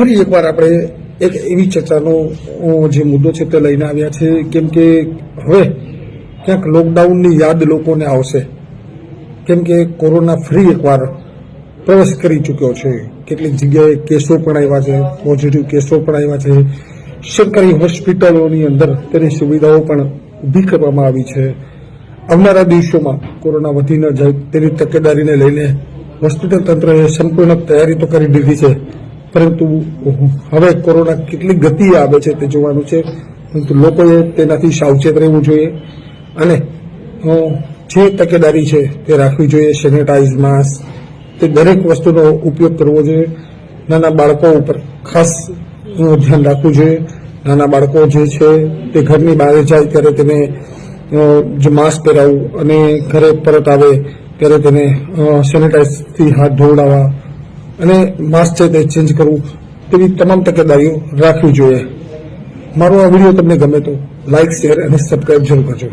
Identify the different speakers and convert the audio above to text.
Speaker 1: ફરી એકવાર આપણે એક એવી ચર્ચાનો જે મુદ્દો છે તે લઈને આવ્યા છે, કેમ કે હવે ક્યાંક લોકડાઉનની યાદ લોકોને આવશે. કેમ કે કોરોના ફરી એકવાર પ્રવેશ કરી ચૂક્યો છે. કેટલીક જગ્યાએ કેસો પણ આવ્યા છે પોઝિટિવ કેસો પણ આવ્યા છે. સરકારી હોસ્પિટલોની અંદર તેની સુવિધાઓ પણ ઊભી કરવામાં આવી છે. આવનારા દિવસોમાં કોરોના વધી ન જાય તેની તકેદારીને લઈને હોસ્પિટલ તંત્રએ સંપૂર્ણ તૈયારી તો કરી દીધી છે. પરંતુ હવે કોરોના કેટલી ગતિ આવે છે તે જોવાનું છે. પરંતુ લોકોએ તેનાથી સાવચેત રહેવું જોઈએ. અને જે તકેદારી છે તે રાખવી જોઈએ સેનેટાઇઝ માસ્ક તે દરેક વસ્તુનો ઉપયોગ કરવો જોઈએ. નાના બાળકો ઉપર ખાસ ધ્યાન રાખવું જોઈએ. નાના બાળકો જે છે તે ઘરની બહાર જાય ત્યારે તેને જે માસ્ક પહેરાવવું અને ઘરે પરત આવે ત્યારે તેને સેનેટાઇઝથી હાથ ધોવડાવવા અને માસ્ક છે તે ચેન્જ કરવું, તેવી તમામ તકેદારીઓ રાખવી જોઈએ. મારો આ વીડિયો તમને ગમે તો લાઇક શેર અને સબસ્ક્રાઇબ જરૂર કરજો.